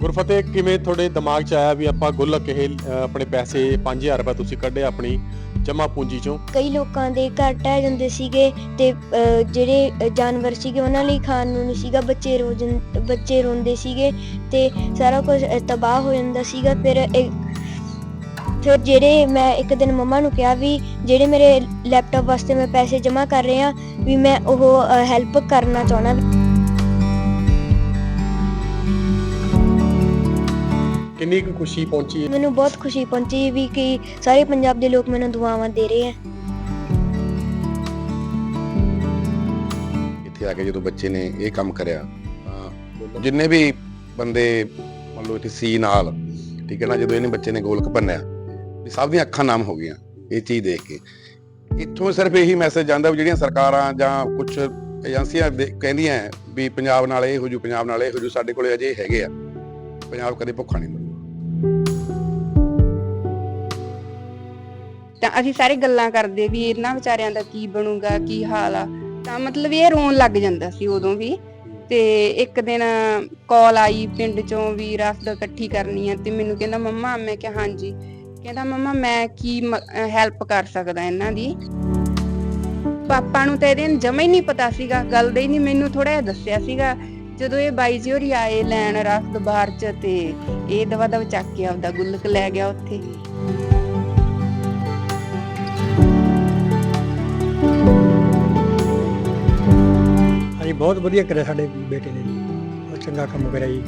ਗੁਰਫਤਿਹ ਕਿਵੇਂ ਤੁਹਾਡੇ ਦਿਮਾਗ 'ਚ ਆਇਆ ਵੀ ਆਪਾਂ ਗੁੱਲਕ ਇਹ ਆਪਣੇ ਪੈਸੇ 5000 ਰੁਪਏ ਤੁਸੀਂ ਕੱਢੇ ਆਪਣੀ ਜਮਾ ਪੂੰਜੀ 'ਚੋਂ? ਕਈ ਲੋਕਾਂ ਦੇ ਘਰ ਟਹਿ ਜਾਂਦੇ ਸੀਗੇ ਤੇ ਅਹ, ਜਿਹੜੇ ਜਾਨਵਰ ਸੀਗੇ ਉਹਨਾਂ ਲਈ ਖਾਣ ਨੂੰ ਨਹੀਂ ਸੀਗਾ ਬੱਚੇ ਰੋਜਨ ਬੱਚੇ ਰੋਂਦੇ ਸੀਗੇ ਤੇ ਸਾਰਾ ਕੁਝ ਤਬਾਹ ਹੋ ਜਾਂਦਾ ਸੀਗਾ। ਫਿਰ ਇੱਕ- ਫਿਰ ਜਿਹੜੇ ਮੈਂ ਇੱਕ ਦਿਨ ਮੰਮਾ ਨੂੰ ਕਿਹਾ ਵੀ ਜਿਹੜੇ ਮੇਰੇ ਲੈਪਟਾਪ ਵਾਸਤੇ ਮੈਂ ਪੈਸੇ ਜਮ੍ਹਾਂ ਕਰ ਰਿਹਾ ਵੀ ਮੈਂ ਉਹ ਹੈਲਪ ਕਰਨਾ ਚਾਹਣਾ ਕਿੰਨੀ ਕੁ ਖੁਸ਼ੀ ਪਹੁੰਚੀ? ਮੈਨੂੰ ਬਹੁਤ ਖੁਸ਼ੀ ਪਹੁੰਚੀ ਵੀ ਕਿ ਸਾਰੇ ਪੰਜਾਬ ਦੇ ਲੋਕ ਮੈਨੂੰ ਦੁਆਵਾਂ ਦੇ ਰਹੇ ਆ। ਇੱਥੇ ਆ ਕੇ ਜਦੋਂ ਬੱਚੇ ਨੇ ਇਹ ਕੰਮ ਕਰਿਆ ਤਾਂ ਜਿੰਨੇ ਵੀ ਬੰਦੇ ਮੰਨ ਲਓ ਇੱਥੇ ਸੀ ਨਾਲ ਠੀਕ ਹੈ ਨਾ ਜਦੋਂ ਇਹਨੇ ਬੱਚੇ ਨੇ ਗੋਲਕ ਭੰਨਿਆ ਵੀ ਸਭ ਦੀਆਂ ਅੱਖਾਂ ਨਾਮ ਹੋ ਗਈਆਂ ਇਹ ਚੀਜ਼ ਦੇਖ ਕੇ। ਇੱਥੋਂ ਸਿਰਫ ਇਹੀ ਮੈਸੇਜ ਜਾਂਦਾ ਵੀ ਜਿਹੜੀਆਂ ਸਰਕਾਰਾਂ ਜਾਂ ਕੁਝ ਏਜੰਸੀਆਂ ਦੇ- ਕਹਿੰਦੀਆਂ ਹੈ ਵੀ ਪੰਜਾਬ ਨਾਲ ਇਹ ਹੋ ਜੂ ਪੰਜਾਬ ਨਾਲ ਇਹ ਹੋ ਜੂ ਸਾਡੇ ਕੋਲੇ ਅਜੇ ਹੈਗੇ ਆ ਪੰਜਾਬ ਕਦੇ ਭੁੱਖਾ ਨਹੀਂ ਮਰੂ ਤਾਂ ਅਸੀਂ ਸਾਰੇ ਗੱਲਾਂ ਕਰਦੇ ਵੀ ਇਹਨਾਂ ਵਿਚਾਰਿਆਂ ਦਾ ਕੀ ਬਣੂਗਾ, ਕੀ ਹਾਲ ਆ। ਤਾਂ ਮਤਲਬ ਇਹ ਰੋਣ ਲੱਗ ਜਾਂਦਾ ਸੀ ਉਦੋਂ ਵੀ। ਤੇ ਇੱਕ ਦਿਨ ਕਾਲ ਆਈ ਪਿੰਡ ਚੋਂ ਵੀ ਰਸਦ ਇਕੱਠੀ ਕਰਨੀ ਆ ਤੇ ਮੈਨੂੰ ਕਹਿੰਦਾ, ਮੰਮਾ, ਮੈਂ ਕਿਹਾ, ਹਾਂਜੀ। ਕਹਿੰਦਾ, ਮੰਮਾ, ਮੈਂ ਕੀ ਹੈਲਪ ਕਰ ਸਕਦਾ ਇਹਨਾਂ ਦੀ? ਪਾਪਾ ਨੂੰ ਤਾਂ ਇਹਦੇ ਜਮਾ ਹੀ ਨਹੀਂ ਪਤਾ ਸੀਗਾ। ਗੱਲ ਦਾ ਹੀ ਨਹੀਂ, ਮੈਨੂੰ ਥੋੜਾ ਜਿਹਾ ਦੱਸਿਆ ਸੀਗਾ। ਜਦੋਂ ਇਹ ਬਾਈ ਜੀ ਹੋਰੀ ਆਏ ਲੈਣ ਰਸਦ ਬਾਹਰ ਚ ਤੇ ਇਹ ਦਵਾ ਦਵ ਚੱਕ ਕੇ ਆਪਦਾ ਗੁੱਲਕ ਲੈ ਗਿਆ ਉੱਥੇ। ਹਾਂਜੀ, ਬਹੁਤ ਵਧੀਆ ਕਰਿਆ ਸਾਡੇ ਬੇਟੇ ਨੇ। ਜੀ ਚੰਗਾ ਕੰਮ ਕਰਿਆ ਜੀ।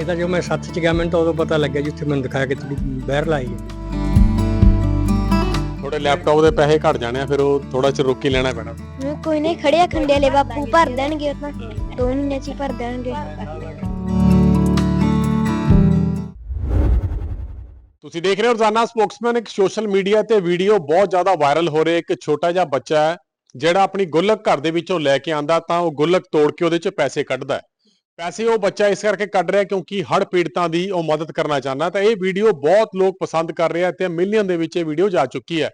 ਇਹ ਤਾਂ ਜੋ ਮੈਂ ਸੱਤ ਚ ਗਿਆ, ਮੈਨੂੰ ਤਾਂ ਉਦੋਂ ਪਤਾ ਲੱਗਿਆ ਜੀ, ਉੱਥੇ ਮੈਨੂੰ ਦਿਖਾਇਆ ਕਿ ਥੋੜੀ ਬਹਿਰ ਲਾਈ ਹੈ। ਤੁਹਾਡੇ ਲੈਪਟਾਪ ਦੇ ਪੈਸੇ ਘਟ ਜਾਣੇ ਆ ਫਿਰ ਉਹ ਥੋੜਾ ਚਿਰ ਰੁਕ ਲੈਣਾ ਪੈਣਾ। ਮੈਂ ਕੋਈ ਨਹੀਂ ਖੜਿਆ ਖੰਡੇ ਵਾਲੇ ਬਾਪੂ ਭਰ ਦੇਣਗੇ ਉਹ ਤਾਂ। ਦੋ ਮਹੀਨੇ ਚ ਹੀ ਭਰ ਦੇਣਗੇ। ਤੁਸੀਂ ਦੇਖ ਰਹੇ ਹੋ ਰੋਜ਼ਾਨਾ ਸਪੋਕਸਮੈਨ ਇੱਕ ਸੋਸ਼ਲ ਮੀਡੀਆ ਤੇ ਵੀਡੀਓ ਬਹੁਤ ਜ਼ਿਆਦਾ ਵਾਇਰਲ ਹੋ ਰਿਹਾ ਇੱਕ ਛੋਟਾ ਜਿਹਾ ਬੱਚਾ ਹੈ ਜਿਹੜਾ ਆਪਣੀ ਗੁੱਲਕ ਘਰ ਦੇ ਵਿੱਚੋਂ ਲੈ ਕੇ ਆਂਦਾ ਤਾਂ ਉਹ ਗੁੱਲਕ ਤੋੜ ਕੇ ਉਹਦੇ 'ਚ ਪੈਸੇ ਕੱਢਦਾ ਹੈ। ਪੈਸੇ ਉਹ ਬੱਚਾ ਇਸ ਕਰਕੇ ਕੱਢ ਰਿਹਾ ਕਿਉਂਕਿ ਹੜ ਪੀੜਤਾਂ ਦੀ ਉਹ ਮਦਦ ਕਰਨਾ ਚਾਹੁੰਦਾ ਤਾਂ ਇਹ ਵੀਡੀਓ ਬਹੁਤ ਲੋਕ ਪਸੰਦ ਕਰ ਰਹੇ ਆ ਤੇ ਮਿਲੀਅਨ ਦੇ ਵਿੱਚ ਇਹ ਵੀਡੀਓ ਜਾ ਚੁੱਕੀ ਹੈ।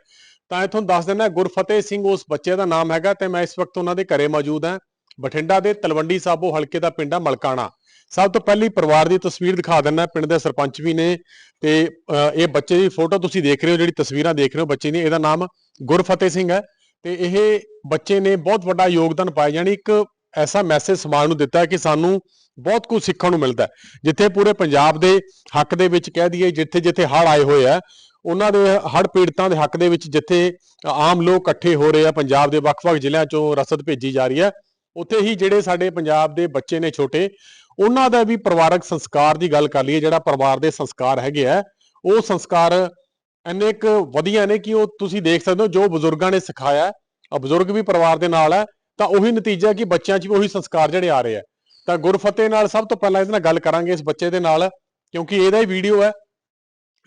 ਤਾਂ ਇਥੋਂ ਦੱਸ ਦਿੰਦਾ ਗੁਰਫਤਿਹ ਸਿੰਘ ਉਸ ਬੱਚੇ ਦਾ ਨਾਮ ਹੈਗਾ ਤੇ ਮੈਂ ਇਸ ਵਕਤ ਉਹਨਾਂ ਦੇ ਘਰੇ ਮੌਜੂਦ ਹਾਂ। ਬਠਿੰਡਾ ਦੇ ਤਲਵੰਡੀ ਸਾਬੋ ਹਲਕੇ ਦਾ ਪਿੰਡ ਆ ਮਲਕਾਣਾ। ਸਭ ਤੋਂ ਪਹਿਲੀ ਪਰਿਵਾਰ ਦੀ ਤਸਵੀਰ ਦਿਖਾ ਦਿੰਦਾ ਪਿੰਡ ਦੇ ਸਰਪੰਚ ਵੀ ਨੇ ਤੇ ਅ, ਇਹ ਬੱਚੇ ਦੀ ਫੋਟੋ ਤੁਸੀਂ ਦੇਖ ਰਹੇ ਹੋ ਜਿਹੜੀ ਤਸਵੀਰਾਂ ਦੇਖ ਰਹੇ ਹੋ ਬੱਚੇ ਦੀ ਇਹਦਾ ਨਾਮ ਗੁਰਫਤਿਹ ਸਿੰਘ ਹੈ। ਤੇ ਇਹ ਬੱਚੇ ਨੇ ਬਹੁਤ ਵੱਡਾ ਯੋਗਦਾਨ ਪਾਇਆ ਯਾਨੀ ਇੱਕ ਐਸਾ ਮੈਸੇਜ ਸਮਾਜ ਨੂੰ ਦਿੱਤਾ ਕਿ ਸਾਨੂੰ ਬਹੁਤ ਕੁਝ ਸਿੱਖਣ ਨੂੰ ਮਿਲਦਾ ਜਿੱਥੇ ਪੂਰੇ ਪੰਜਾਬ ਦੇ ਹੱਕ ਦੇ ਵਿੱਚ ਕਹਿ ਦਈਏ, ਜਿੱਥੇ ਜਿੱਥੇ ਹੜ੍ਹ ਆਏ ਹੋਏ ਆ, ਉਹਨਾਂ ਦੇ ਹੜ੍ਹ ਪੀੜਤਾਂ ਦੇ ਹੱਕ ਦੇ ਵਿੱਚ ਜਿੱਥੇ ਆਮ ਲੋਕ ਇਕੱਠੇ ਹੋ ਰਹੇ ਆ, ਪੰਜਾਬ ਦੇ ਵੱਖ-ਵੱਖ ਜ਼ਿਲ੍ਹਿਆਂ ਚੋਂ ਰਸਦ ਭੇਜੀ ਜਾ ਰਹੀ ਹੈ ਉੱਥੇ ਹੀ ਜਿਹੜੇ ਸਾਡੇ ਪੰਜਾਬ ਦੇ ਬੱਚੇ ਨੇ ਛੋਟੇ, ਉਹਨਾਂ ਦਾ ਵੀ ਪਰਿਵਾਰਕ ਸੰਸਕਾਰ ਦੀ ਗੱਲ ਕਰ ਲਈਏ, ਜਿਹੜਾ ਪਰਿਵਾਰ ਦੇ ਸੰਸਕਾਰ ਹੈਗੇ ਆ, ਉਹ ਸੰਸਕਾਰ ਇੰਨੇ ਕੁ ਵਧੀਆ ਨੇ ਕਿ ਉਹ ਤੁਸੀਂ ਦੇਖ ਸਕਦੇ ਹੋ, ਜੋ ਬਜ਼ੁਰਗਾਂ ਨੇ ਸਿਖਾਇਆ ਬਜ਼ੁਰਗ ਵੀ ਪਰਿਵਾਰ ਦੇ ਨਾਲ ਹੈ ਤਾਂ ਉਹੀ ਨਤੀਜਾ ਕਿ ਬੱਚਿਆਂ 'ਚ ਵੀ ਉਹੀ ਸੰਸਕਾਰ ਜਿਹੜੇ ਆ ਰਹੇ ਆ। ਤਾਂ ਗੁਰਫਤਿਹ ਨਾਲ ਸਭ ਤੋਂ ਪਹਿਲਾਂ ਇਹਦੇ ਨਾਲ ਗੱਲ ਕਰਾਂਗੇ ਇਸ ਬੱਚੇ ਦੇ ਨਾਲ, ਕਿਉਂਕਿ ਇਹਦਾ ਹੀ ਵੀਡੀਓ ਹੈ।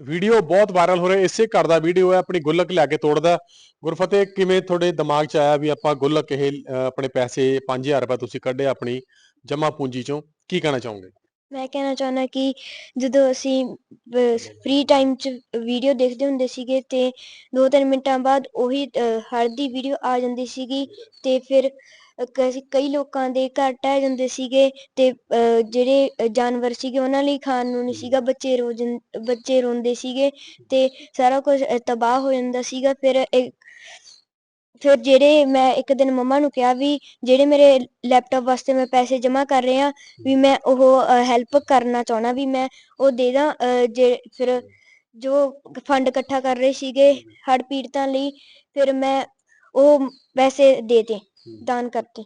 ਵੀਡੀਓ ਬਹੁਤ ਵਾਇਰਲ ਹੋ ਰਿਹਾ, ਇਸੇ ਘਰ ਦਾ ਵੀਡੀਓ ਹੈ, ਆਪਣੀ ਗੁੱਲਕ ਲੈ ਕੇ ਤੋੜਦਾ। ਗੁਰਫਤਿਹ ਕਿਵੇਂ ਤੁਹਾਡੇ ਦਿਮਾਗ 'ਚ ਆਇਆ ਵੀ ਆਪਾਂ ਗੁੱਲਕ ਇਹ ਆਪਣੇ ਪੈਸੇ 5000 ਰੁਪਏ ਤੁਸੀਂ ਕੱਢੇ ਆਪਣੀ ਜਮਾ ਪੂੰਜੀ 'ਚੋਂ? ਕੀ ਕਹਿਣਾ ਚਾਹੋਗੇ? ਮੈਂ ਕਹਿਣਾ ਚਾਹੁੰਦਾ ਕਿ ਜਦੋਂ ਅਸੀਂ ਫ੍ਰੀ ਟਾਈਮ 'ਚ ਵੀਡੀਓ ਦੇਖਦੇ ਹੁੰਦੇ ਸੀਗੇ ਤੇ 2-3 ਮਿੰਟਾਂ ਬਾਅਦ ਉਹੀ ਹੜ ਦੀ ਵੀਡੀਓ ਆ ਜਾਂਦੀ ਸੀਗੀ ਤੇ ਫਿਰ ਕਈ ਕਈ ਲੋਕਾਂ ਦੇ ਘਰ ਢਹਿ ਜਾਂਦੇ ਸੀਗੇ ਤੇ ਜਿਹੜੇ ਜਾਨਵਰ ਸੀਗੇ ਉਹਨਾਂ ਲਈ ਖਾਣ ਨੂੰ ਨਹੀਂ ਸੀਗਾ, ਬੱਚੇ ਰੋਜਨ ਬੱਚੇ ਰੋਂਦੇ ਸੀਗੇ ਤੇ ਸਾਰਾ ਕੁਝ ਤਬਾਹ ਹੋ ਜਾਂਦਾ ਸੀਗਾ। ਫਿਰ ਫਿਰ ਜਿਹੜੇ ਮੈਂ ਇੱਕ ਦਿਨ ਮੰਮਾ ਨੂੰ ਕਿਹਾ ਵੀ ਜਿਹੜੇ ਮੇਰੇ ਲੈਪਟਾਪ ਵਾਸਤੇ ਮੈਂ ਪੈਸੇ ਜਮ੍ਹਾਂ ਕਰ ਰਹੇ ਵੀ ਮੈਂ ਉਹ ਹੈਲਪ ਕਰਨਾ ਚਾਹਣਾ ਵੀ ਮੈਂ ਉਹ ਦੇ ਦਾਂ ਜੇ ਫਿਰ ਜੋ ਫੰਡ ਇਕੱਠਾ ਕਰ ਰਹੇ ਸੀਗੇ ਹੜ੍ਹ ਪੀੜਤਾਂ ਲਈ ਫਿਰ ਮੈਂ ਉਹ ਪੈਸੇ ਦੇਤੇ ਦਾਨ ਕਰਤੇ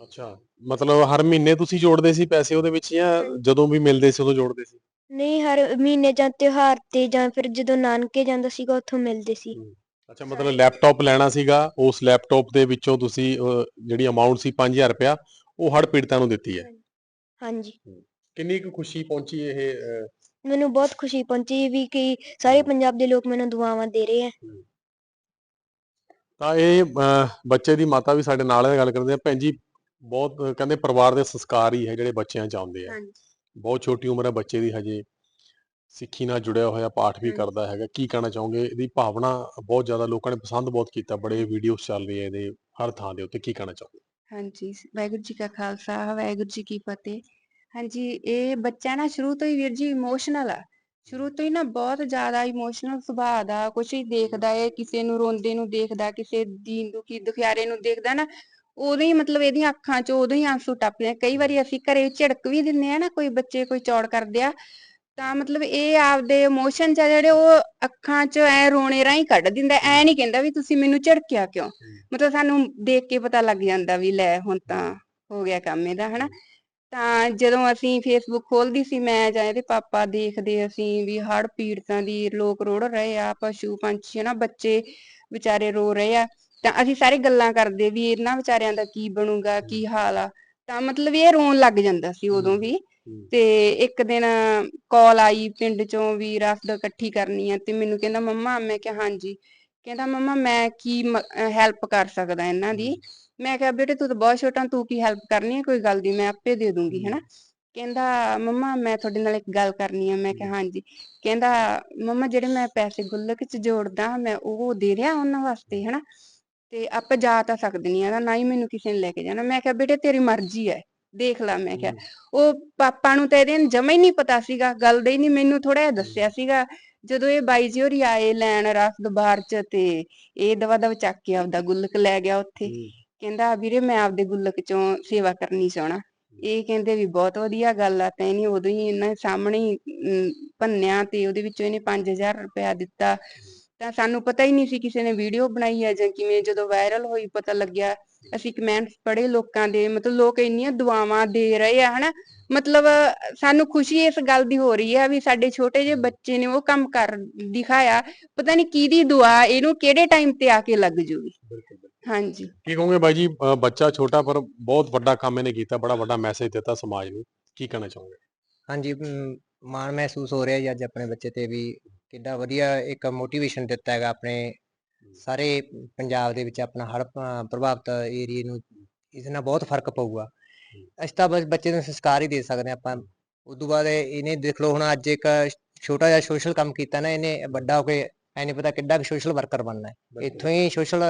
ਅੱਛਾ ਮਤਲਬ ਹਰ ਮਹੀਨੇ ਤੁਸੀਂ ਜੋੜਦੇ ਸੀ ਪੈਸੇ ਉਹਦੇ ਵਿੱਚ ਜਾਂ ਜਦੋਂ ਵੀ ਮਿਲਦੇ ਸੀ ਉਦੋਂ ਜੋੜਦੇ ਸੀ? ਨਹੀਂ ਹਰ ਮਹੀਨੇ ਜਾਂ ਤਿਉਹਾਰ ਤੇ ਜਾਂ ਫਿਰ ਜਦੋਂ ਨਾਨਕੇ ਜਾਂਦਾ ਸੀਗਾ ਉੱਥੋਂ ਮਿਲਦੇ ਸੀ। ਅੱਛਾ ਮਤਲਬ ਲੈਪਟਾਪ ਲੈਣਾ ਸੀਗਾ ਉਸ ਲੈਪਟਾਪ ਦੇ ਵਿੱਚੋਂ ਤੁਸੀਂ ਜਿਹੜੀ ਅਮਾਉਂਟ ਸੀ 5000 ਰੁਪਇਆ ਉਹ ਹੜ ਪੀੜਤਾਂ ਨੂੰ ਦਿੱਤੀ ਹੈ। ਹਾਂਜੀ ਕਿੰਨੀ ਕੁ ਖੁਸ਼ੀ ਪਹੁੰਚੀ ਇਹ ਮੈਨੂੰ ਬਹੁਤ ਖੁਸ਼ੀ ਪਹੁੰਚੀ ਵੀ ਕਿ ਸਾਰੇ ਪੰਜਾਬ ਦੇ ਲੋਕ ਮੈਨੂੰ ਦੁਆਵਾਂ ਦੇ ਰਹੇ ਆ। ਤਾਂ ਇਹ ਬੱਚੇ ਦੀ ਮਾਤਾ ਵੀ ਸਾਡੇ ਨਾਲ ਹੈ ਗੱਲ ਕਰਦੇ ਆ। ਭੈਣ ਜੀ ਬਹੁਤ ਕਹਿੰਦੇ ਪਰਿਵਾਰ ਦੇ ਸੰਸਕਾਰ ਹੀ ਹੈ ਜਿਹੜੇ ਬੱਚਿਆਂ ਚ ਆਉਂਦੇ ਆ। ਹਾਂਜੀ। ਬਹੁਤ ਛੋਟੀ ਉਮਰ ਹੈ ਬੱਚੇ ਦੀ ਹਜੇ। ਸਿੱਖੀ ਨਾਲ ਜੁੜਿਆ ਹੋਇਆ ਪਾਠ ਵੀ। ਕਰਦਾ ਹੈਗਾ ਕੀ ਕਹਿਣਾ ਚਾਹੋਗੇ? ਇਹਦੀ ਭਾਵਨਾ ਬਹੁਤ ਜ਼ਿਆਦਾ ਲੋਕਾਂ ਨੇ ਪਸੰਦ ਬਹੁਤ ਕੀਤਾ ਬੜੇ ਵੀਡੀਓਜ਼ ਚੱਲ ਰਹੀ ਹੈ ਇਹਦੇ ਹਰ ਥਾਂ ਦੇ ਉੱਤੇ ਕੀ ਕਹਿਣਾ ਚਾਹੋਗੇ? ਹਾਂਜੀ ਵਾਹਿਗੁਰੂ ਜੀ ਕਾ ਖਾਲਸਾ ਵਾਹਿਗੁਰੂ ਜੀ ਕੀ ਫਤਿਹ। ਹਾਂਜੀ ਇਹ ਬੱਚਾ ਨਾ ਸ਼ੁਰੂ ਤੋਂ ਹੀ ਵੀਰ ਜੀ ਇਮੋਸ਼ਨਲ ਆ। ਸ਼ੁਰੂ ਤੋਂ ਹੀ ਨਾ ਬਹੁਤ ਜ਼ਿਆਦਾ ਇਮੋਸ਼ਨਲ ਸੁਭਾਅ ਦਾ ਕੁਛ ਹੀ ਦੇਖਦਾ ਏ ਕਿਸੇ ਨੂੰ ਰੋਂਦੇ ਨੂੰ ਦੇਖਦਾ ਕਿਸੇ ਦੀਨ ਦੁਖੀ ਦੁਖਿਆਰੇ ਨੂੰ ਦੇਖਦਾ ਨਾ ਉਦੋਂ ਹੀ ਮਤਲਬ ਇਹਦੀਆਂ ਅੱਖਾਂ 'ਚ ਉਦੋਂ ਹੀ ਆਂਸੂ ਟੱਪਦੇ ਆ। ਕਈ ਵਾਰੀ ਅਸੀਂ ਘਰੇ ਝਿੜਕ ਵੀ ਦਿੰਨੇ ਆ ਨਾ ਕੋਈ ਬੱਚੇ ਕੋਈ ਚੌੜ ਕਰਦੇ ਆ ਤਾਂ ਮਤਲਬ ਇਹ ਆਪਦੇ ਇਮੋਸ਼ਨ 'ਚ ਆ ਜਿਹੜੇ ਉਹ ਅੱਖਾਂ 'ਚ ਐ ਰੋਣੇ ਰਾਹੀਂ ਕੱਢ ਦਿੰਦਾ ਐ ਨਹੀਂ ਕਹਿੰਦਾ ਵੀ ਤੁਸੀਂ ਮੈਨੂੰ ਝਿੜਕਿਆ ਕਿਉਂ? ਮਤਲਬ ਸਾਨੂੰ ਦੇਖ ਕੇ ਪਤਾ ਲੱਗ ਜਾਂਦਾ ਵੀ ਲੈ ਹੁਣ ਤਾਂ ਹੋ ਗਿਆ ਕੰਮ ਇਹਦਾ ਹਨਾ? ਤਾਂ ਜਦੋਂ ਅਸੀਂ ਫੇਸਬੁੱਕ ਖੋਲਦੀ ਸੀ ਮੈਂ ਜਾਂ ਇਹਦੇ ਪਾਪਾ ਦੇਖਦੇ ਅਸੀਂ ਵੀ ਹੜ੍ਹ ਪੀੜਤਾਂ ਦੀ ਲੋਕ ਰੋੜ ਰਹੇ ਆ ਪਸ਼ੂ ਪੰਛੀ ਹਨਾ? ਬੱਚੇ ਵਿਚਾਰੇ ਰੋ ਰਹੇ ਆ ਤਾਂ ਅਸੀਂ ਸਾਰੇ ਗੱਲਾਂ ਕਰਦੇ ਵੀ ਇਹਨਾਂ ਵਿਚਾਰਿਆਂ ਦਾ ਕੀ ਬਣੂਗਾ ਕੀ ਹਾਲ ਆ? ਤਾਂ ਮਤਲਬ ਇਹ ਰੋਣ ਲੱਗ ਜਾਂਦਾ ਸੀ ਉਦੋਂ ਵੀ। ਤੇ ਇੱਕ ਦਿਨ ਕਾਲ ਆਈ ਪਿੰਡ ਚੋਂ ਵੀ ਰਸਦ ਇਕੱਠੀ ਕਰਨੀ ਆ ਤੇ ਮੈਨੂੰ ਕਹਿੰਦਾ ਮੰਮਾ ਮੈਂ ਕਿਹਾ ਹਾਂਜੀ। ਕਹਿੰਦਾ ਮੰਮਾ ਮੈਂ ਕੀ ਹੈਲਪ ਕਰ ਸਕਦਾ ਇਹਨਾਂ ਦੀ? ਮੈਂ ਕਿਹਾ ਬੇਟੇ ਤੂੰ ਤਾਂ ਬਹੁਤ ਛੋਟਾ ਤੂੰ ਕੀ ਹੈਲਪ ਕਰਨੀ ਹੈ ਕੋਈ ਗੱਲ ਨਹੀਂ ਮੈਂ ਆਪੇ ਦੇ ਦੂੰਗੀ ਹਨਾ। ਕਹਿੰਦਾ ਮੰਮਾ ਮੈਂ ਤੁਹਾਡੇ ਨਾਲ ਇੱਕ ਗੱਲ ਕਰਨੀ ਆ। ਮੈਂ ਕਿਹਾ ਹਾਂਜੀ। ਕਹਿੰਦਾ ਮੰਮਾ ਜਿਹੜੇ ਮੈਂ ਪੈਸੇ ਗੁੱਲਕ 'ਚ ਜੋੜਦਾ ਮੈਂ ਉਹ ਦੇ ਰਿਹਾ ਉਹਨਾਂ ਵਾਸਤੇ ਹਨਾ। ਤੇ ਆਪਾਂ ਜਾ ਤਾਂ ਸਕਦੇ ਨਹੀਂ ਆ ਨਾ ਹੀ ਮੈਨੂੰ ਕਿਸੇ ਨੇ ਲੈ ਕੇ ਜਾਣਾ। ਮੈਂ ਕਿਹਾ ਬੇਟੇ ਤੇਰੀ ਮਰਜ਼ੀ ਹੈ ਦੇਖ ਲੈ ਮੈਂ ਕਿਹਾ। ਉਹ ਪਾਪਾ ਨੂੰ ਤਾਂ ਇਹਦੇ ਜਮਾ ਹੀ ਨਹੀਂ ਪਤਾ ਸੀਗਾ ਗੱਲ ਦਾ ਹੀ ਨਹੀਂ ਮੈਨੂੰ ਥੋੜਾ ਜਿਹਾ ਦੱਸਿਆ ਸੀਗਾ। ਜਦੋਂ ਇਹ ਬਾਈ ਜੀ ਹੋਰੀ ਆਏ ਲੈਣ ਰਸਦ ਬਾਹਰ ਚ ਤੇ ਇਹ ਦਵਾ ਦਵ ਚੱਕ ਕੇ ਆਪਦਾ ਗੁੱਲਕ ਲੈ ਗਿਆ ਉੱਥੇ। ਕਹਿੰਦਾ ਵੀਰੇ ਮੈਂ ਆਪਦੇ ਗੁੱਲਕ ਚੋਂ ਸੇਵਾ ਕਰਨੀ ਚਾਹਣਾ। ਇਹ ਕਹਿੰਦੇ ਵੀ ਬਹੁਤ ਵਧੀਆ ਗੱਲ ਆ ਤੈਂ ਨਹੀਂ ਉਦੋਂ ਹੀ ਇਹਨਾਂ ਸਾਹਮਣੇ ਹੀ ਭੰਨਿਆ ਤੇ ਉਹਦੇ ਵਿੱਚੋਂ ਇਹਨੇ 5000 ਰੁਪਇਆ ਦਿੱਤਾ। ਤਾਂ ਸਾਨੂੰ ਪਤਾ ਹੀ ਨਹੀਂ ਸੀ ਕਿਸੇ ਨੇ ਵੀਡੀਓ ਬਣਾਈ ਹੈ ਜਾਂ ਕਿਵੇਂ ਜਦੋਂ ਵਾਇਰਲ ਹੋਈ ਪਤਾ ਲੱਗਿਆ ਅਸੀਂ ਕਮੈਂਟਸ ਪੜ੍ਹੇ ਲੋਕਾਂ ਦੇ ਮਤਲਬ ਲੋਕ ਇੰਨੀਆਂ ਦੁਆਵਾਂ ਦੇ ਰਹੇ ਆ ਹਨਾ? ਮਤਲਬ ਸਾਨੂੰ ਖੁਸ਼ੀ ਇਸ ਗੱਲ ਦੀ ਹੋ ਰਹੀ ਹੈ ਵੀ ਸਾਡੇ ਛੋਟੇ ਜਿਹੇ ਬੱਚੇ ਨੇ ਉਹ ਕੰਮ ਕਰ ਦਿਖਾਇਆ ਪਤਾ ਨਹੀਂ ਕਿਹਦੀ ਦੁਆ ਇਹਨੂੰ ਕਿਹੜੇ ਟਾਈਮ ਤੇ ਆ ਕੇ ਲੱਗ ਜੂਗੀ। ਹਾਂਜੀ। ਕੀ ਕਹੋਗੇ ਬਾਈ ਜੀ ਬੱਚਾ ਛੋਟਾ ਪਰ ਬਹੁਤ ਵੱਡਾ ਕੰਮ ਇਹਨੇ ਕੀਤਾ ਬੜਾ ਵੱਡਾ ਮੈਸੇਜ ਦਿੱਤਾ ਸਮਾਜ ਨੂੰ ਕੀ ਕਹਿਣਾ ਚਾਹੋਗੇ? ਹਾਂਜੀ ਮਾਣ ਮਹਿਸੂਸ ਹੋ ਰਿਹਾ ਜੀ ਅੱਜ ਆਪਣੇ ਬੱਚੇ ਤੇ ਵੀ ਕਿੱਡਾ ਵਧੀਆ ਇੱਕ ਮੋਟੀਵੇਸ਼ਨ ਦਿੱਤਾ ਹੈਗਾ ਆਪਣੇ ਸਾਰੇ ਪੰਜਾਬ ਦੇ ਵਿੱਚ ਆਪਣਾ ਪ- ਪ੍ਰਭਾਵਿਤ ਏਰੀਏ ਨੂੰ ਇਸ ਨਾਲ ਬਹੁਤ ਫ਼ਰਕ ਪਊਗਾ। ਅਸੀਂ ਤਾਂ ਬਸ ਬੱਚੇ ਨੂੰ ਸੰਸਕਾਰ ਹੀ ਦੇ ਸਕਦੇ ਆਪਾਂ। ਉਦੋਂ ਬਾਅਦ ਇਹ- ਇਹਨੇ ਦੇਖ ਲਓ ਹੁਣ ਅੱਜ ਇੱਕ ਛੋਟਾ ਜਿਹਾ ਸੋਸ਼ਲ ਕੰਮ ਕੀਤਾ ਨਾ ਇਹਨੇ ਵੱਡਾ ਹੋ ਕੇ ਐ ਨਹੀਂ ਪਤਾ ਕਿੱਡਾ ਕੁ ਸੋਸ਼ਲ ਵਰਕਰ ਬਣਨਾ ਹੈ। ਇੱਥੋਂ ਹੀ ਸੋਸ਼ਲ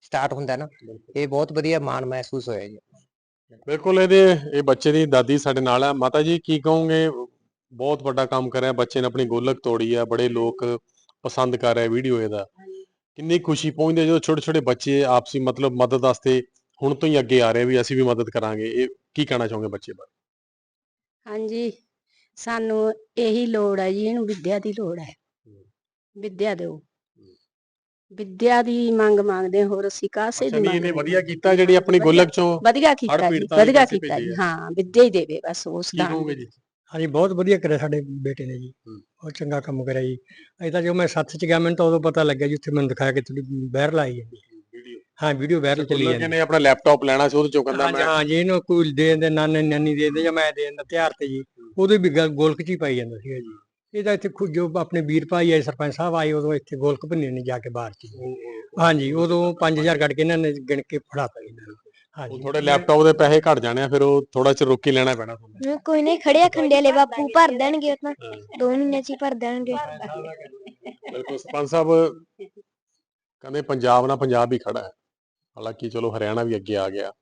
ਸਟਾਰਟ ਹੁੰਦਾ ਨਾ। ਇਹ ਬਹੁਤ ਵਧੀਆ ਮਾਣ ਮਹਿਸੂਸ ਹੋਇਆ ਜੀ। ਬਿਲਕੁਲ ਇਹਦੇ ਇਹ ਬੱਚੇ ਦੀ ਦਾਦੀ ਸਾਡੇ ਨਾਲ ਹੈ ਮਾਤਾ ਜੀ ਕੀ ਕਹੋਗੇ? ਬਹੁਤ ਵੱਡਾ ਕੰਮ ਕਰਿਆ ਬੱਚੇ ਨੇ ਆਪਣੀ ਗੋਲਕ ਤੋੜੀ ਹੈ ਬੜੇ ਲੋਕ ਪਸੰਦ ਕਰ ਰਹੇ ਵੀਡੀਓ ਇਹਦਾ। ਕਿੰਨੀ ਖੁਸ਼ੀ ਪਹੁੰਚਦੀ ਜਦੋਂ ਛੋਟੇ ਛੋਟੇ ਬੱਚੇ ਆਪਸੀ ਮਤਲਬ ਮਦਦ ਵਾਸਤੇ ਹੁਣ ਤੋਂ ਹੀ ਅੱਗੇ ਆ ਰਹੇ ਵੀ ਅਸੀਂ ਵੀ ਮਦਦ ਕਰਾਂਗੇ। ਇਹ ਕੀ ਕਹਿਣਾ ਚਾਹੋਗੇ ਬੱਚੇ ਬਾਰੇ? ਹਾਂਜੀ ਸਾਨੂੰ ਇਹੀ ਲੋੜ ਹੈ ਜੀ ਇਹਨੂੰ ਵਿੱਦਿਆ ਦੀ ਲੋੜ ਹੈ। ਵਿੱਦਿਆ ਦਿਓ। ਵਿੱਦਿਆ ਦੀ ਮੰਗ ਮੰਗਦੇ ਹੋਰ ਅਸੀਂ ਕਾਸੇ ਦੀ ਮੰਗ ਇਹਨੇ ਵਧੀਆ ਕੀਤਾ ਜਿਹੜੀ ਆਪਣੀ ਗੋਲਕ ਚੋਂ ਵਧੀਆ ਕੀਤਾ ਜੀ ਵਧੀਆ ਕੀਤਾ ਜੀ। ਆ। ਹਾਂ ਵਿੱਦਿਆ ਹੀ ਦੇਵੇ ਬਸ ਉਸ ਕੀ ਦਾ ਜੀ? ਹਾਂਜੀ ਬਹੁਤ ਵਧੀਆ ਕਰਿਆ ਸਾਡੇ ਬੇਟੇ ਨੇ ਜੀ। ਬਹੁਤ ਚੰਗਾ ਕੰਮ ਕਰਿਆ ਜੀ। ਅਜੇ ਤਾਂ ਜਦੋਂ ਮੈਂ ਸੱਥ ਚ ਗਿਆ ਮੈਨੂੰ ਤਾਂ ਉਦੋਂ ਪਤਾ ਲੱਗਿਆ ਜੀ ਉੱਥੇ ਮੈਨੂੰ ਦਿਖਾਇਆ ਕਿ ਥੋੜੀ ਵਾਇਰਲ ਆਈ ਹੈ ਵੀਡੀਓ। ਹਾਂ ਵੀਡੀਓ ਵਾਇਰਲ ਚੱਲੀ ਜਾਂਦੀ। ਨੇ ਆਪਣਾ ਲੈਪਟਾਪ ਲੈਣਾ ਸੀ ਉਹਦੇ ਚੋਂ ਕਹਿੰਦਾ ਮੈਂ ਹਾਂ ਜੀ ਇਹਨੂੰ ਕੋਈ ਦੇ ਦਿੰਦੇ ਨਾਨੇ ਨਾਨੀ ਦੇ ਦਿੰਦੇ ਜਾਂ ਮੈਂ ਦੇ ਦਿੰਦਾ ਤਿਉਹਾਰ ਤੇ ਜੀ। ਉਦੋਂ ਵੀ ਗੱਲ ਗੋਲਕ ਚ ਹੀ ਪਾਈ ਜਾਂਦਾ ਸੀਗਾ ਜੀ। ਇਹ ਤਾਂ ਇੱਥੇ ਖੁਦ ਜੋ ਆਪਣੇ ਵੀਰ ਭਾਈ ਆਏ ਸਰਪੰਚ ਸਾਹਿਬ ਆਏ ਉਦੋਂ ਇੱਥੇ ਗੋਲਕ ਭੰਨੇ ਨੇ ਜਾ ਕੇ ਬਾਹਰ ਚ। ਜੀ। ਹਾਂਜੀ ਉਦੋਂ 5000 ਕੱਢ ਕੇ ਇਹਨਾਂ ਨੇ ਗਿਣ ਕੇ ਫੜਾਤਾ ਜੀ ਇਹਨਾਂ ਨੂੰ। ਹਾਂਜੀ। ਥੋੜੇ ਲੈਪਟਾਪ ਦੇ ਪੈਸੇ ਘਟ ਜਾਣੇ ਆ ਫਿਰ ਉਹ ਥੋੜਾ ਚਿਰ ਰੁੱਕ ਕੇ ਲੈਣਾ ਪੈਣਾ ਤੁਹਾਨੂੰ। ਕੋਈ ਨਹੀਂ ਖੜਿਆ ਖੰਡੇ ਵਾਲੇ ਬਾਪੂ ਭਰ ਦੇਣਗੇ ਉਹ ਤਾਂ। ਦੋ ਮਹੀਨੇ ਚ ਹੀ ਭਰ ਦੇਣਗੇ। ਬਿਲਕੁਲ ਸਰਪੰਚ ਸਾਹਿਬ ਕਹਿੰਦੇ ਪੰਜਾਬ ਨਾਲ ਪੰਜਾਬ ਹੀ ਖੜਾ ਹੈ। ਹਾਲਾਂਕਿ ਚਲੋ ਹਰਿਆਣਾ ਵੀ ਅੱਗੇ ਆ ਗਿਆ।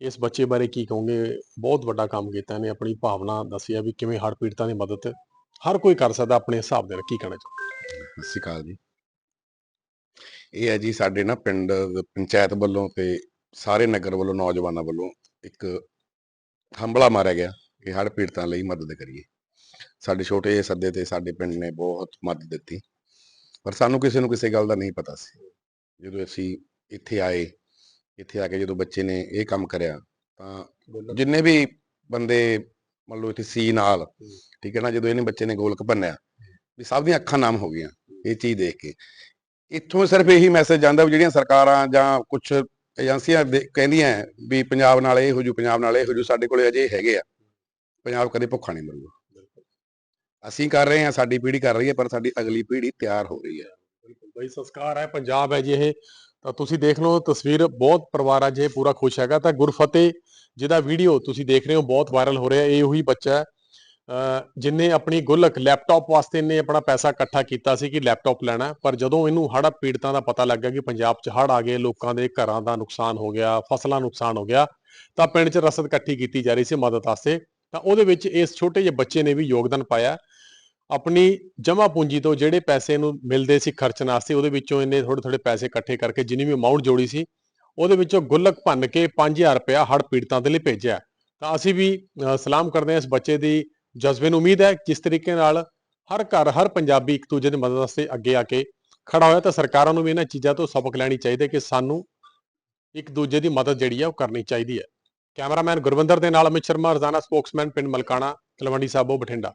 ਇਸ ਬੱਚੇ ਬਾਰੇ ਕੀ ਕਹੋਗੇ? ਬਹੁਤ ਵੱਡਾ ਕੰਮ ਕੀਤਾ ਇਹਨੇ ਆਪਣੀ ਭਾਵਨਾ ਦੱਸਿਆ ਵੀ ਕਿਵੇਂ ਹੜ੍ਹ ਪੀੜਤਾਂ ਦੀ ਮਦਦ ਹਰ ਕੋਈ ਕਰ ਸਕਦਾ ਆਪਣੇ ਹਿਸਾਬ ਦੇ ਨਾਲ। ਕੀ ਕਹਿਣਾ ਚਾਹੁੰਦੇ ਸਤਿ ਸ਼੍ਰੀ ਅਕਾਲ ਜੀ। ਇਹ ਹੈ ਜੀ ਸਾਡੇ ਨਾ ਪਿੰਡ ਪੰਚਾਇਤ ਵੱਲੋਂ ਤੇ ਸਾਰੇ ਨਗਰ ਵੱਲੋਂ ਨੌਜਵਾਨਾਂ ਵੱਲੋਂ ਇੱਕ ਹੰਬਲਾ ਮਾਰਿਆ ਗਿਆ ਕਿ ਹੜ੍ਹ ਪੀੜਤਾਂ ਲਈ ਮਦਦ ਕਰੀਏ। ਸਾਡੇ ਛੋਟੇ ਜਿਹੇ ਸੱਦੇ ਤੇ ਸਾਡੇ ਪਿੰਡ ਨੇ ਬਹੁਤ ਮਦਦ ਦਿੱਤੀ ਪਰ ਸਾਨੂੰ ਕਿਸੇ ਨੂੰ ਕਿਸੇ ਗੱਲ ਦਾ ਨਹੀਂ ਪਤਾ ਸੀ। ਜਦੋਂ ਅਸੀਂ ਇੱਥੇ ਆਏ ਇੱਥੇ ਆ ਕੇ ਜਦੋਂ ਬੱਚੇ ਨੇ ਇਹ ਕੰਮ ਕਰਿਆ ਤਾਂ ਜਿੰਨੇ ਵੀ ਬੰਦੇ ਮੰਨ ਲਓ ਇੱਥੇ ਸੀ ਨਾਲ ਠੀਕ ਹੈ ਨਾ ਜਦੋਂ ਇਹਨੇ ਬੱਚੇ ਨੇ ਗੋਲਕ ਭੰਨਿਆ ਵੀ ਸਭ ਦੀਆਂ ਅੱਖਾਂ ਨਾਮ ਹੋ ਗਈਆਂ ਇਹ ਚੀਜ਼ ਦੇਖ ਕੇ। ਇੱਥੋਂ ਸਿਰਫ ਇਹੀ ਮੈਸੇਜ ਜਾਂਦਾ ਵੀ ਜਿਹੜੀਆਂ ਸਰਕਾਰਾਂ ਜਾਂ ਕੁਝ ਏਜੰਸੀਆਂ ਕਹਿੰਦੀਆਂ ਵੀ ਪੰਜਾਬ ਨਾਲ ਇਹ ਹੋ ਜੂ, ਪੰਜਾਬ ਨਾਲ ਇਹ ਹੋ ਜੂ, ਸਾਡੇ ਕੋਲੇ ਅਜੇ ਹੈਗੇ ਆ। ਪੰਜਾਬ ਕਦੇ ਭੁੱਖਾ ਨਹੀਂ ਮਰੂਗਾ। ਅਸੀਂ ਕਰ ਰਹੇ ਹਾਂ, ਸਾਡੀ ਪੀੜ੍ਹੀ ਕਰ ਰਹੀ ਹੈ, ਪਰ ਸਾਡੀ ਅਗਲੀ ਪੀੜ੍ਹੀ ਤਿਆਰ ਹੋ ਰਹੀ ਹੈ। ਬਿਲਕੁਲ ਬਈ, ਸੰਸਕਾਰ ਹੈ, ਪੰਜਾਬ ਹੈ ਜੀ ਇਹ। ਤਾਂ ਤੁਸੀਂ ਦੇਖ ਲਓ, ਤਸਵੀਰ ਬਹੁਤ ਪਰਿਵਾਰ ਅੱਜ ਪੂਰਾ ਖੁਸ਼ ਹੈਗਾ। ਤਾਂ ਗੁਰਫਤਿਹ ਜਿਹਦਾ ਵੀਡੀਓ ਤੁਸੀਂ ਦੇਖ ਰਹੇ ਹੋ, ਬਹੁਤ ਵਾਇਰਲ ਹੋ ਰਿਹਾ, ਇਹ ਉਹੀ ਬੱਚਾ ਹੈ। ਜਿਨੇ ਆਪਣੀ ਗੁੱਲਕ ਲੈਪਟਾਪ ਵਾਸਤੇ ਇਹਨੇ ਆਪਣਾ ਪੈਸਾ ਇਕੱਠਾ ਕੀਤਾ ਸੀ ਕਿ ਲੈਪਟਾਪ ਲੈਣਾ ਪਰ ਜਦੋਂ ਇਹਨੂੰ ਹੜ੍ਹ ਪੀੜਤਾਂ ਦਾ ਪਤਾ ਲੱਗਾ ਕਿ ਪੰਜਾਬ 'ਚ ਹੜ੍ਹ ਆ ਗਏ, ਲੋਕਾਂ ਦੇ ਘਰਾਂ ਦਾ ਨੁਕਸਾਨ ਹੋ ਗਿਆ, ਫਸਲਾਂ ਨੁਕਸਾਨ ਹੋ ਗਿਆ, ਤਾਂ ਪਿੰਡ 'ਚ ਰਸਦ ਇਕੱਠੀ ਕੀਤੀ ਜਾ ਰਹੀ ਸੀ ਮਦਦ ਵਾਸਤੇ, ਤਾਂ ਉਹਦੇ ਵਿੱਚ ਇਸ ਛੋਟੇ ਜਿਹੇ ਬੱਚੇ ਨੇ ਵੀ ਯੋਗਦਾਨ ਪਾਇਆ। ਆਪਣੀ ਜਮ੍ਹਾਂ ਪੂੰਜੀ ਤੋਂ ਜਿਹੜੇ ਪੈਸੇ ਨੂੰ ਮਿਲਦੇ ਸੀ ਖਰਚਣ ਵਾਸਤੇ, ਉਹਦੇ ਵਿੱਚੋਂ ਇਹਨੇ ਥੋੜੇ ਥੋੜੇ ਪੈਸੇ ਇਕੱਠੇ ਕਰਕੇ ਜਿੰਨੀ ਵੀ ਅਮਾਉਂਟ ਜੋੜੀ ਸੀ, ਉਹਦੇ ਵਿੱਚੋਂ ਗੁੱਲਕ ਭੰਨ ਕੇ 5000 ਰੁਪਇਆ ਹੜ੍ਹ ਪੀੜਤਾਂ ਦੇ ਲਈ ਭੇਜਿਆ। ਤਾਂ ਅਸੀਂ ਵੀ ਸਲਾਮ ਕਰਦੇ ਹਾਂ ਇਸ ਬੱਚੇ ਦੀ ਜਜ਼ਬੇ ਨੂੰ ਉਮੀਦ ਹੈ ਜਿਸ ਤਰੀਕੇ ਨਾਲ ਹਰ ਘਰ, ਹਰ ਪੰਜਾਬੀ ਇੱਕ ਦੂਜੇ ਦੀ ਮਦਦ ਵਾਸਤੇ ਅੱਗੇ ਆ ਕੇ ਖੜਾ ਹੋਇਆ ਤਾਂ ਸਰਕਾਰਾਂ ਨੂੰ ਵੀ ਇਹਨਾਂ ਚੀਜ਼ਾਂ ਤੋਂ ਸਬਕ ਲੈਣੀ ਚਾਹੀਦੀ ਹੈ ਕਿ ਸਾਨੂੰ ਇੱਕ ਦੂਜੇ ਦੀ ਮਦਦ ਜਿਹੜੀ ਹੈ ਉਹ ਕਰਨੀ ਚਾਹੀਦੀ ਹੈ। ਕੈਮਰਾਮੈਨ ਗੁਰਵਿੰਦਰ ਦੇ ਨਾਲ ਅਮਿਤ ਸ਼ਰਮਾ, ਰਜ਼ਾਨਾ ਸਪੋਕਸਮੈਨ ਪਿੰਡ ਮਲਕਾਣਾ, ਤਲਵੰਡੀ ਸਾਬੋ ਬਠਿੰਡਾ।